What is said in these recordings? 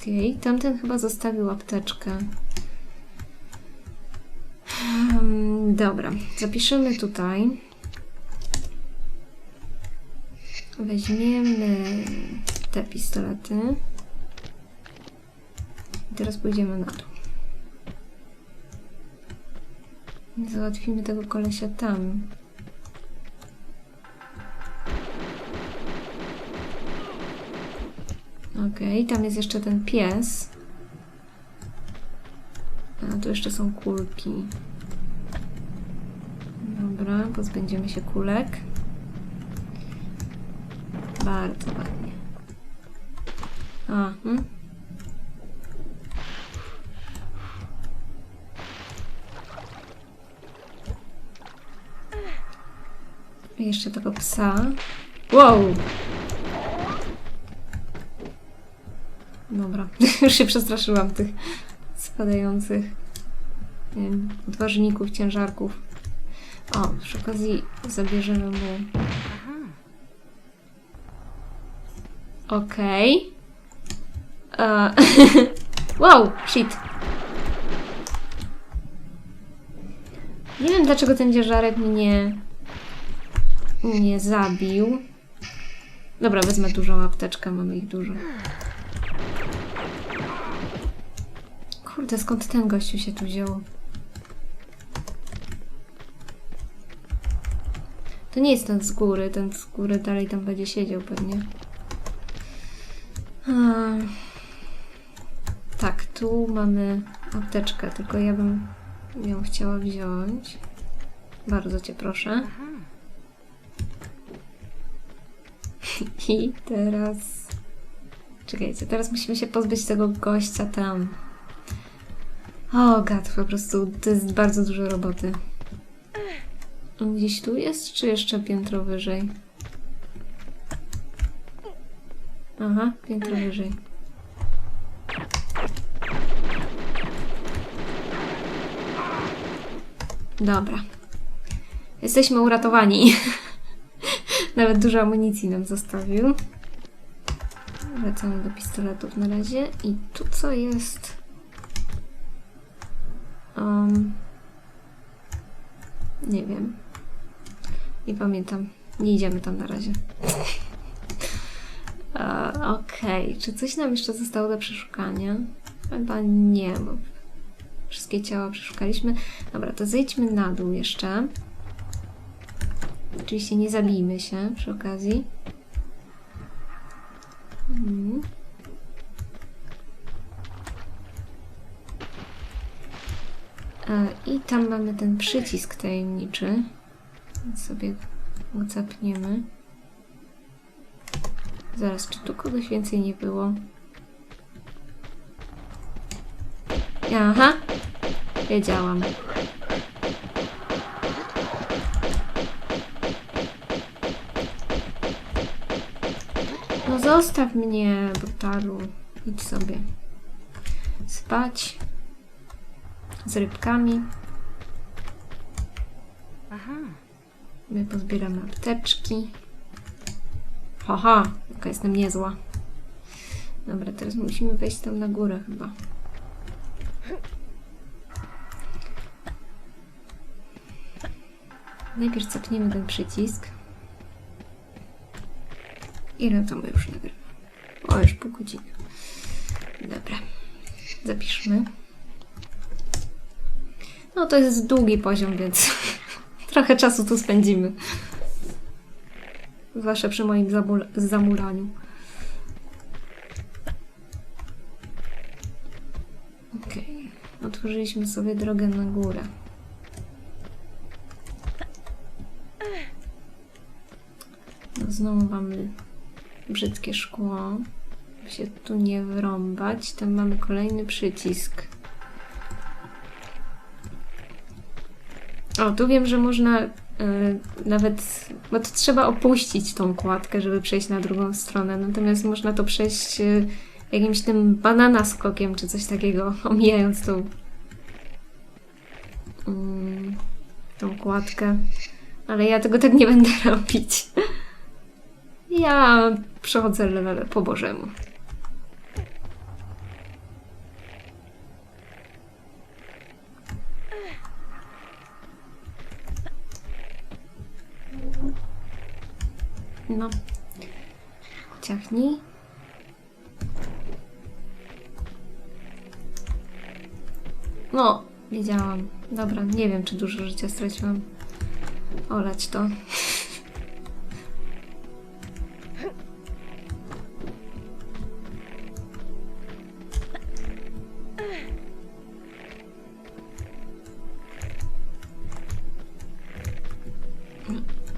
Okej, tamten chyba zostawił apteczkę. Dobra, zapiszemy tutaj. Weźmiemy te pistolety. I teraz pójdziemy na dół. Załatwimy tego kolesia tam. Okej, tam jest jeszcze ten pies. A tu jeszcze są kulki. Dobra, pozbędziemy się kulek. Bardzo ładnie. A, hmm? Jeszcze tego psa. Wow! Dobra, już się przestraszyłam tych spadających wiem, odważników, ciężarków. O, przy okazji zabierzemy mu. Okej. E, wow, shit. Nie wiem dlaczego ten ciężarek mnie nie zabił. Dobra, wezmę dużą apteczkę, mamy ich dużo. Kurde, skąd ten gościu się tu wziął? To nie jest ten z góry, ten z góry dalej tam będzie siedział pewnie. A, tak, tu mamy apteczkę, tylko ja bym ją chciała wziąć. Bardzo cię proszę. I teraz... Czekajcie, teraz musimy się pozbyć tego gościa tam. O, gad, po prostu to jest bardzo dużo roboty. Gdzieś tu jest, czy jeszcze piętro wyżej? Aha, piętro wyżej. Dobra. Jesteśmy uratowani. Nawet dużo amunicji nam zostawił. Wracamy do pistoletów na razie. I tu co jest? Um, nie wiem. Nie pamiętam. Nie idziemy tam na razie. E, Okej, czy coś nam jeszcze zostało do przeszukania? Chyba nie, bo wszystkie ciała przeszukaliśmy. Dobra, to zejdźmy na dół jeszcze. Oczywiście nie zabijmy się przy okazji. Mhm. I tam mamy ten przycisk tajemniczy. Sobie go zapniemy. Zaraz, czy tu kogoś więcej nie było? Aha, wiedziałam. No zostaw mnie, brutalu. Idź sobie. Spać. Z rybkami. Aha. My pozbieramy apteczki. Haha, jaka jestem niezła. Dobra, teraz musimy wejść tam na górę chyba. Najpierw zapniemy ten przycisk. Ile to my już nagrywamy? O, już pół godziny. Dobra. Zapiszmy. No to jest długi poziom, więc trochę czasu tu spędzimy. Zwłaszcza przy moim zamuraniu. Okej. Otworzyliśmy sobie drogę na górę. No znowu mamy brzydkie szkło. Żeby się tu nie wrąbać. Tam mamy kolejny przycisk. O, tu wiem, że można y, nawet, bo to trzeba opuścić tą kładkę, żeby przejść na drugą stronę. Natomiast można to przejść y, jakimś tym banana skokiem, czy coś takiego, omijając tą, mm, tą kładkę. Ale ja tego tak nie będę robić. Ja przechodzę level po bożemu. No. Ciachnij. No, wiedziałam. Dobra, nie wiem, czy dużo życia straciłam. Olać to.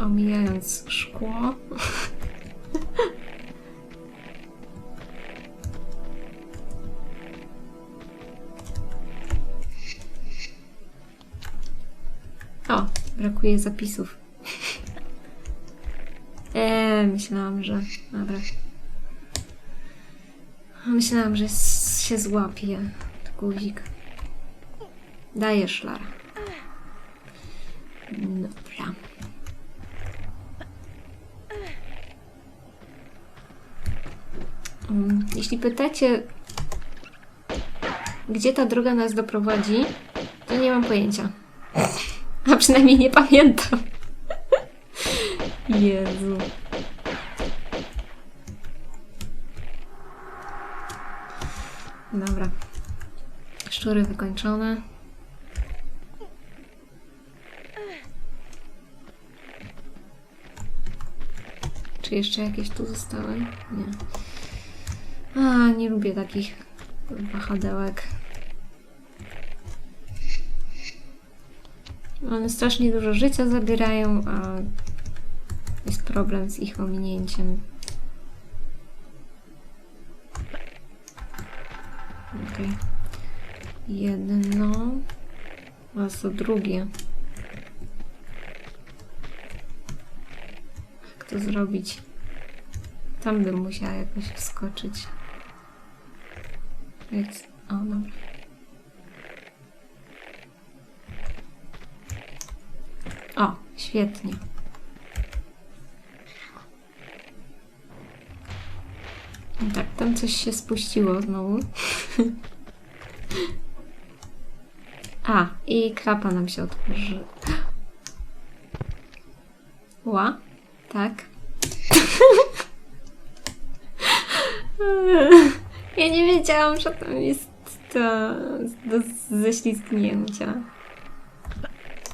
Omijając szkło. Brakuje zapisów. Eee, myślałam, że. Dobra. Myślałam, że się złapie guzik. Dajesz, Lara. Dobra. Mm, Jeśli pytacie, gdzie ta droga nas doprowadzi, to nie mam pojęcia. Przynajmniej nie pamiętam. Jezu. Dobra. Szczury wykończone. Czy jeszcze jakieś tu zostały? Nie. A, nie lubię takich wahadełek. One strasznie dużo życia zabierają, a jest problem z ich ominięciem. Okej. Jedno. A co drugie? Jak to zrobić? Tam bym musiała jakoś wskoczyć. Więc... O, dobra. Świetnie. Tak, tam coś się spuściło znowu. A, i klapa nam się otworzy. Ła, tak. Ja nie wiedziałam, że tam jest to do ześlizgnięcia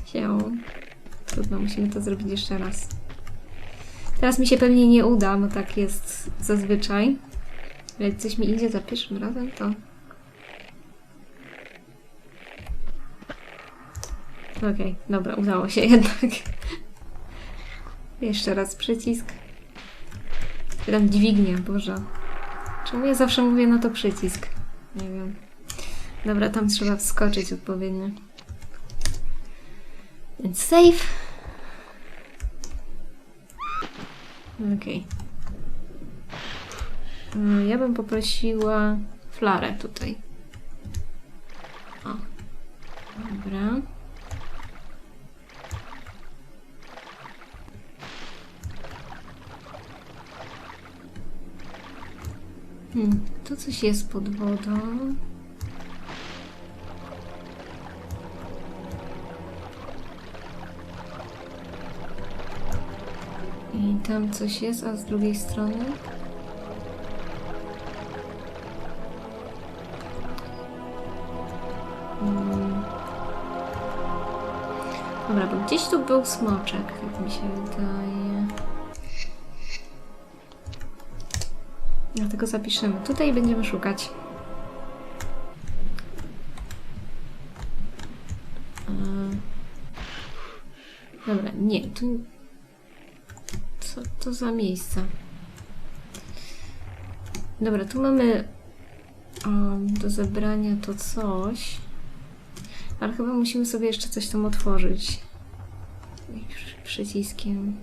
się. Trudno, musimy to zrobić jeszcze raz. Teraz mi się pewnie nie uda, bo tak jest zazwyczaj. Ale jak coś mi idzie za pierwszym razem, to... Okej, dobra, udało się jednak. Jeszcze raz przycisk. Tam dźwignia, Boże. Czemu ja zawsze mówię na to przycisk? Nie wiem. Dobra, tam trzeba wskoczyć odpowiednio. Więc save. Okej. Y, Ja bym poprosiła flarę tutaj. O. Dobra. Hmm, tu coś jest pod wodą. I tam coś jest, a z drugiej strony? Hmm. Dobra, bo gdzieś tu był smoczek, tak mi się wydaje. Dlatego zapiszemy. Tutaj będziemy szukać. Eee, Dobra, nie, tu... To za miejsce? Dobra, tu mamy um, do zebrania to coś. Ale chyba musimy sobie jeszcze coś tam otworzyć. Przyciskiem.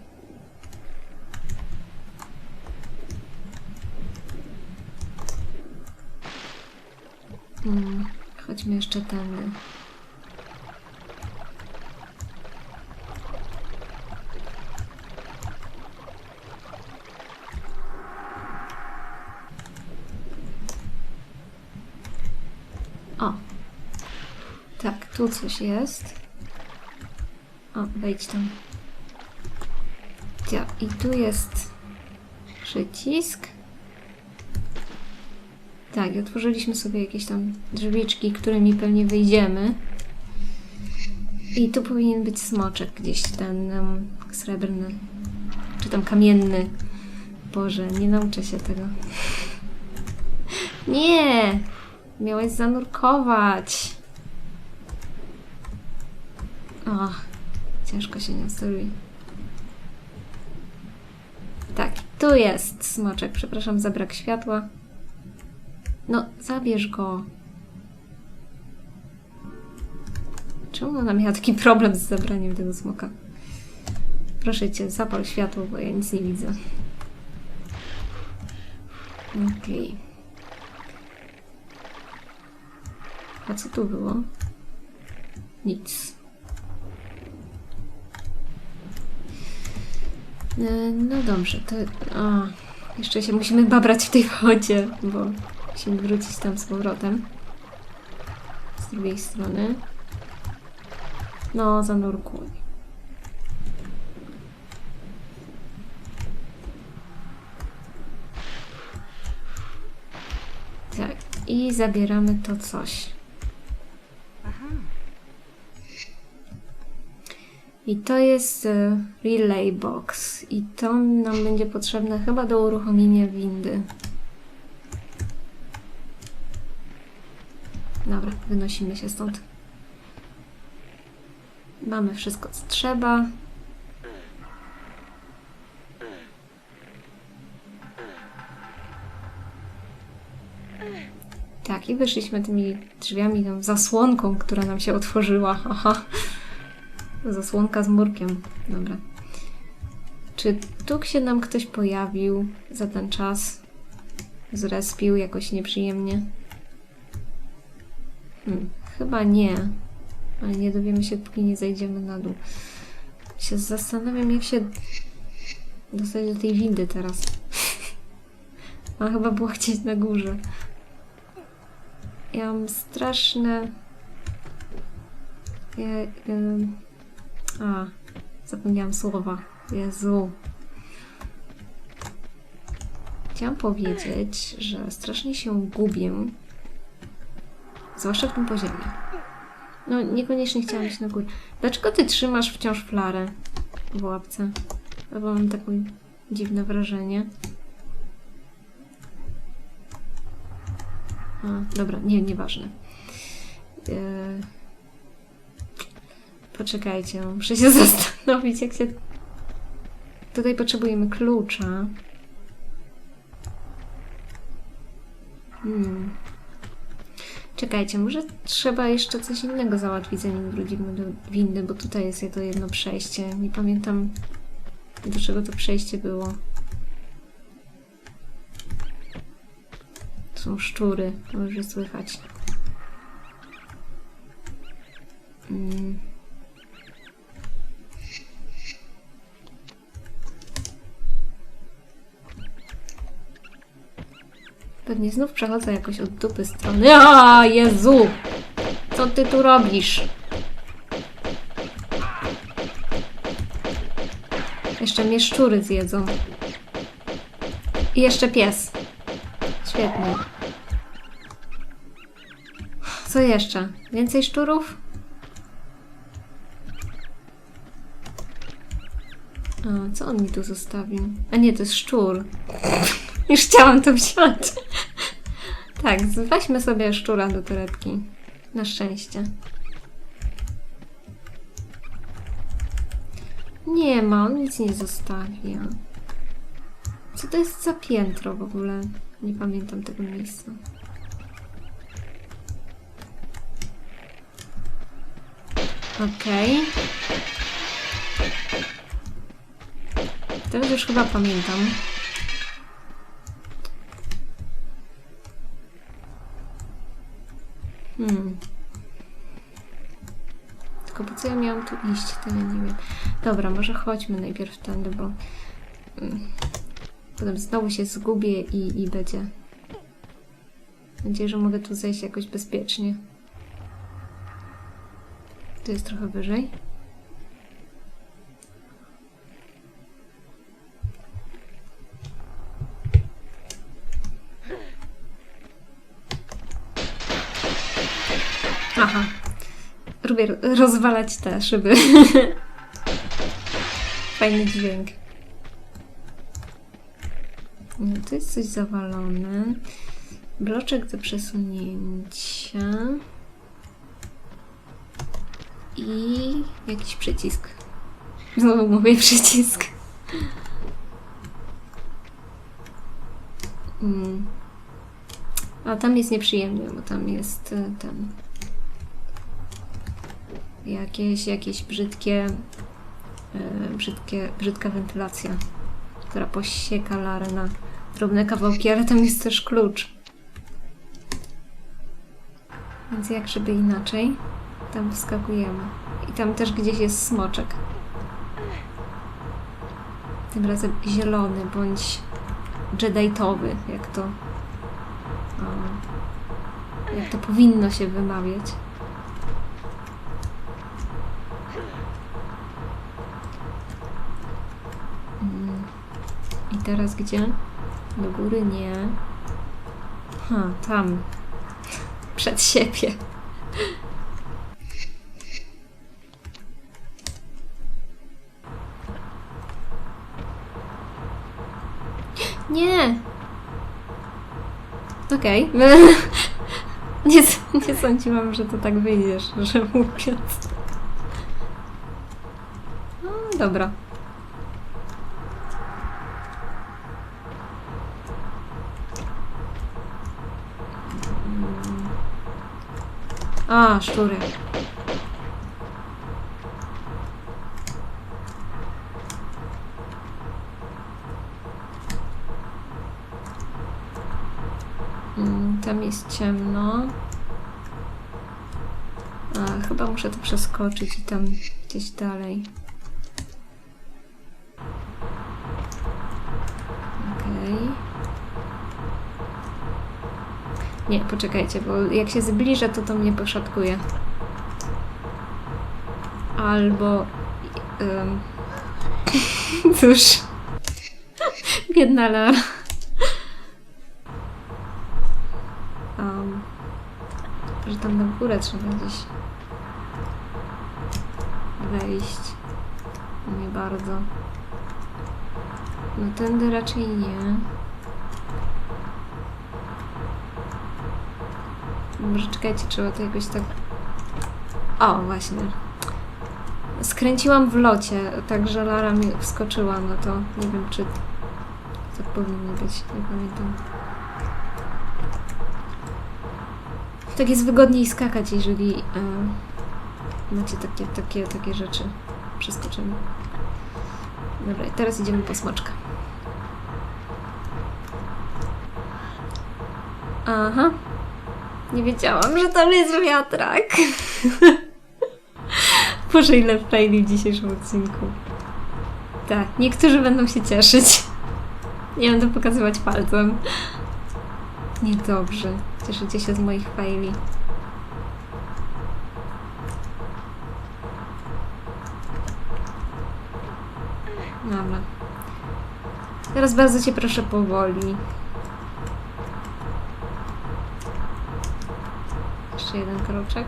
Hmm, chodźmy jeszcze tędy. O! Tak, tu coś jest. O, wejdź tam. Ja, I tu jest Przycisk. Tak, i otworzyliśmy sobie jakieś tam drzwiczki, którymi pewnie wyjdziemy. I tu powinien być smoczek gdzieś, ten um, srebrny. Czy tam kamienny. Boże, nie nauczę się tego. Nie! Miałeś zanurkować. O, ciężko się nie steruje. Tak, tu jest smoczek. Przepraszam za brak światła. No, zabierz go. Czemu ona miała taki problem z zabraniem tego smoka? Proszę cię, zapal światło, bo ja nic nie widzę. Okej. A co tu było? Nic. No dobrze, to... Jeszcze się musimy babrać w tej wodzie, bo musimy wrócić tam z powrotem. Z drugiej strony. No, zanurkuj. Tak, i zabieramy to coś. I to jest e, relay box. I to nam będzie potrzebne chyba do uruchomienia windy. Dobra, wynosimy się stąd. Mamy wszystko, co trzeba. Tak, i wyszliśmy tymi drzwiami, tą zasłonką, która nam się otworzyła. Aha. Zasłonka z murkiem. Dobra. Czy tu się nam ktoś pojawił za ten czas? Zrespił jakoś nieprzyjemnie? Hmm, chyba nie. Ale nie dowiemy się, póki nie zejdziemy na dół. Się zastanawiam, jak się dostać do tej windy teraz. A chyba było gdzieś na górze. Ja mam straszne... Ja. A, zapomniałam słowa. Jezu. Chciałam powiedzieć, że strasznie się gubię. Zwłaszcza w tym poziomie. No, niekoniecznie chciałam iść na górę. Dlaczego ty trzymasz wciąż flarę w łapce? Bo mam takie dziwne wrażenie. A, dobra, nie, nieważne. Yy... Poczekajcie, muszę się zastanowić, jak się... Tutaj potrzebujemy klucza. Hmm. Czekajcie, może trzeba jeszcze coś innego załatwić, zanim wrócimy do windy, bo tutaj jest to jedno przejście. Nie pamiętam, do czego to przejście było. Są szczury, może słychać. Mm. Pewnie znów przechodzę jakoś od dupy strony. A Jezu! Co ty tu robisz? Jeszcze mnie szczury zjedzą. I jeszcze pies. Świetnie. Co jeszcze? Więcej szczurów? A, co on mi tu zostawił? A nie, to jest szczur. Już chciałam to wziąć. tak, weźmy sobie szczura do torebki. Na szczęście. Nie ma, on nic nie zostawia. Co to jest za piętro w ogóle? Nie pamiętam tego miejsca. Okej. Teraz już chyba pamiętam. Dobra, może chodźmy najpierw tędy, bo... Mm, potem znowu się zgubię i, i będzie. Mam nadzieję, że mogę tu zejść jakoś bezpiecznie. Tu jest trochę wyżej. Aha. Lubię rozwalać te szyby. Fajny dźwięk. No, tu jest coś zawalone. Bloczek do przesunięcia. I jakiś przycisk. Znowu mówię przycisk. Mm. A tam jest nieprzyjemnie, bo tam jest e, ten. Jakieś, jakieś brzydkie, brzydkie, brzydka wentylacja, która posieka larę na drobne kawałki, ale tam jest też klucz. Więc jak żeby inaczej, tam wskakujemy. I tam też gdzieś jest smoczek. Tym razem zielony bądź jeditowy, jak to jak to powinno się wymawiać. Teraz gdzie? Do góry nie. Ha, tam. Przed siebie. Nie! Okej. nie, s- nie sądziłam, że to tak wyjdzie, że mówiąc. No, dobra. A, szczury. Mm, Tam jest ciemno. A, chyba muszę to przeskoczyć i tam gdzieś dalej. Okej. Nie, poczekajcie, bo jak się zbliżę, to to mnie poszatkuje. Albo... Cóż... Biedna Lara. Um, że tam na górę trzeba gdzieś wejść. Nie bardzo. No tędy raczej nie. Może czekajcie, trzeba to jakoś tak... O, właśnie. Skręciłam w locie, tak że Lara mi wskoczyła na to. Nie wiem, czy tak powinno być. Nie pamiętam. Tak jest wygodniej skakać, jeżeli e, macie takie, takie, takie rzeczy. Przeskoczymy. Dobra, teraz idziemy po smoczka. Aha. Nie wiedziałam, że tam jest wiatrak. Boże, ile faili w dzisiejszym odcinku. Tak, niektórzy będą się cieszyć. Nie będę pokazywać palcem. Niedobrze. Cieszycie się z moich faili. Dobra. Teraz bardzo Cię proszę powoli. Jeszcze jeden kroczek.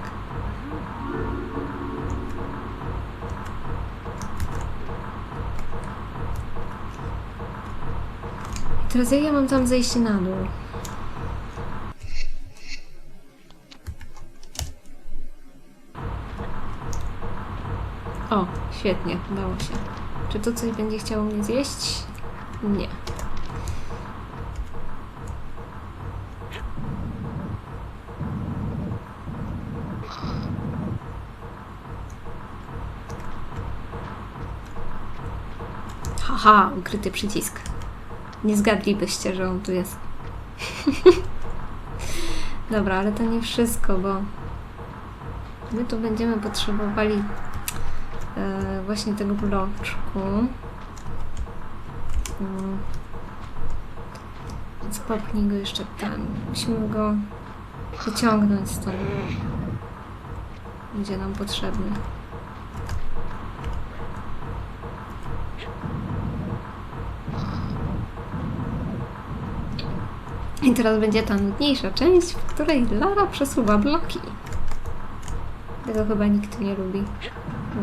Teraz jak ja mam tam zejść na dół? O, świetnie, udało się. Czy to coś będzie chciało mnie zjeść? Nie. Haha, ukryty przycisk. Nie zgadlibyście, że on tu jest. Dobra, ale to nie wszystko, bo my tu będziemy potrzebowali e, właśnie tego bloczku. Mm. Więc popchnij go jeszcze tam. Musimy go wyciągnąć stąd. Będzie nam potrzebny. I teraz będzie ta nudniejsza część, w której Lara przesuwa bloki. Tego chyba nikt nie lubi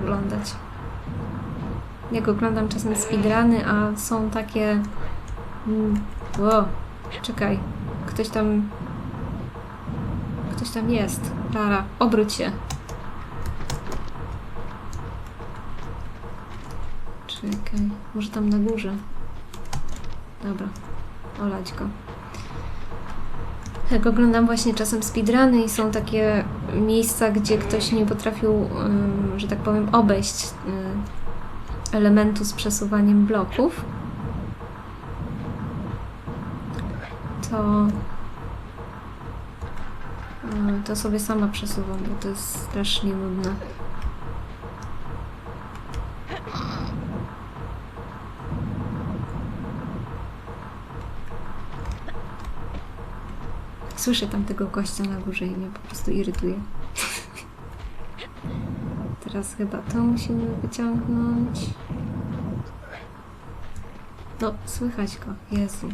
oglądać. Jak oglądam czasem speedruny, a są takie... Mm, Ło, czekaj. Ktoś tam... Ktoś tam jest. Lara, obróć się. Czekaj, może tam na górze. Dobra, olać go. Jak oglądam właśnie czasem speedruny i są takie miejsca, gdzie ktoś nie potrafił, że tak powiem, obejść elementu z przesuwaniem bloków, to to sobie sama przesuwam, bo to jest strasznie nudne. Słyszę tam tego gościa na górze i mnie po prostu irytuje. Teraz chyba to musimy wyciągnąć. No, słychać go. Jezu.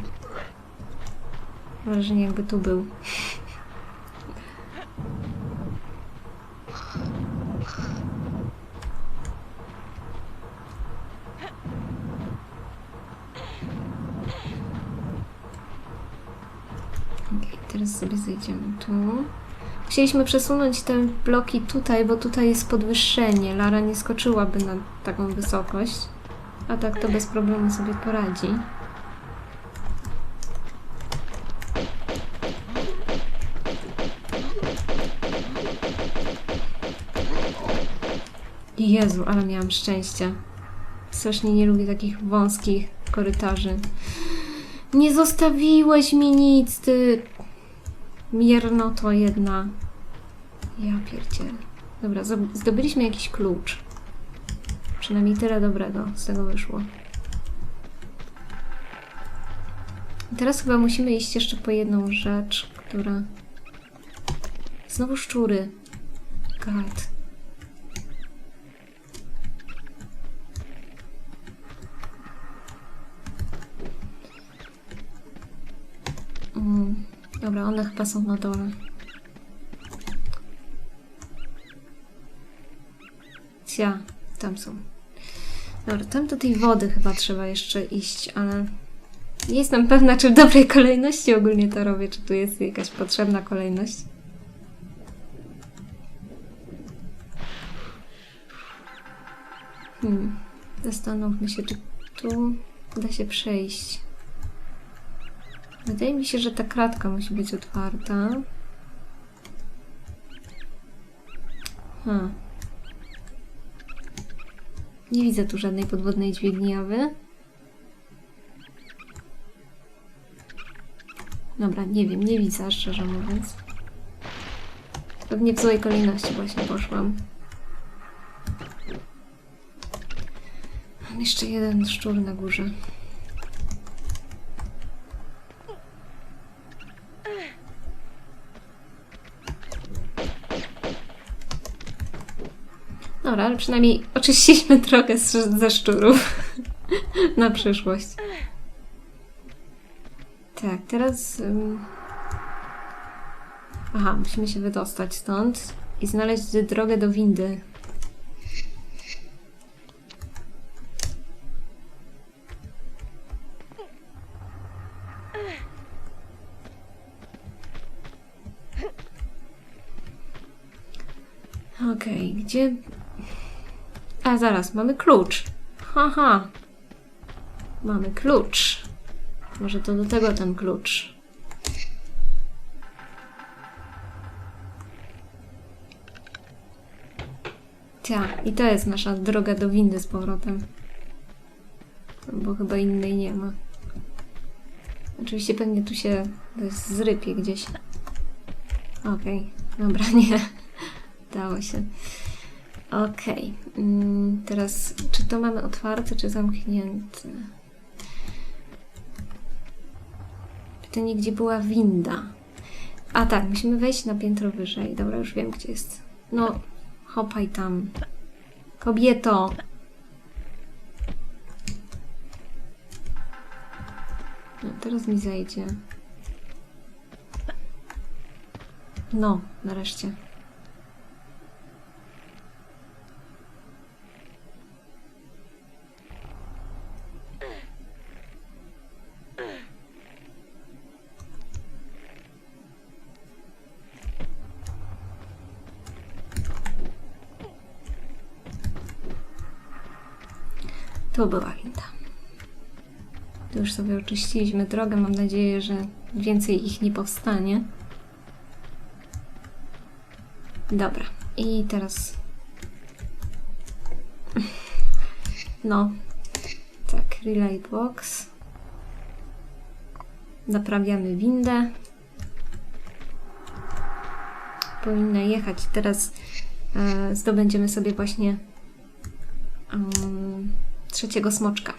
Wrażenie jakby tu był. Okej, teraz sobie zejdziemy tu. Chcieliśmy przesunąć te bloki tutaj, bo tutaj jest podwyższenie. Lara nie skoczyłaby na taką wysokość. A tak to bez problemu sobie poradzi. Jezu, ale miałam szczęście. Strasznie nie lubię takich wąskich korytarzy. Nie zostawiłeś mi nic, ty mierno to jedna. Ja pierdzielę. Dobra, zdobyliśmy jakiś klucz. Przynajmniej tyle dobrego z tego wyszło. Teraz chyba musimy iść jeszcze po jedną rzecz, która... Znowu szczury. God. Dobra, one chyba są na dole. Cia, tam są. Dobra, tam do tej wody chyba trzeba jeszcze iść, ale nie jestem pewna, czy w dobrej kolejności ogólnie to robię, czy tu jest jakaś potrzebna kolejność. Hmm, zastanówmy się, czy tu da się przejść. Wydaje mi się, że ta kratka musi być otwarta. Hmm. Nie widzę tu żadnej podwodnej dźwigni, a wy? Dobra, nie wiem, nie widzę, szczerze mówiąc. Pewnie w złej kolejności właśnie poszłam. Mam jeszcze jeden szczur na górze. Dobra, ale przynajmniej oczyściliśmy drogę z, ze szczurów na przyszłość. Tak, teraz. ym, Aha, musimy się wydostać stąd i znaleźć drogę do windy. Okej, gdzie a zaraz, mamy klucz. Haha. Mamy klucz. Może to do tego ten klucz. Cia, i to jest nasza droga do windy z powrotem. Bo chyba innej nie ma. Oczywiście pewnie tu się to jest zrypie gdzieś. Okej, dobra, nie. Dało się. Okej. Mm, teraz, czy to mamy otwarte, czy zamknięte? Pytanie, gdzie była winda? A tak, musimy wejść na piętro wyżej. Dobra, już wiem, gdzie jest. No, hopaj tam. Kobieto! No, teraz mi zejdzie. No, nareszcie. Tu była winda. Tu już sobie oczyściliśmy drogę. Mam nadzieję, że więcej ich nie powstanie. Dobra. I teraz... No. Tak, relay box. Naprawiamy windę. Powinna jechać. Teraz e, zdobędziemy sobie właśnie em, trzeciego smoczka.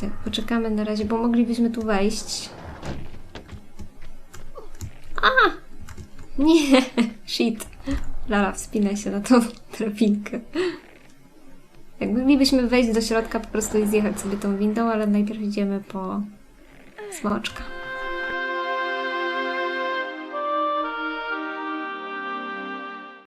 Tak, poczekamy na razie, bo moglibyśmy tu wejść. A! Nie! Shit! Lara, wspinaj się na tą drabinkę. Tak, moglibyśmy wejść do środka po prostu i zjechać sobie tą windą, ale najpierw idziemy po smoczka.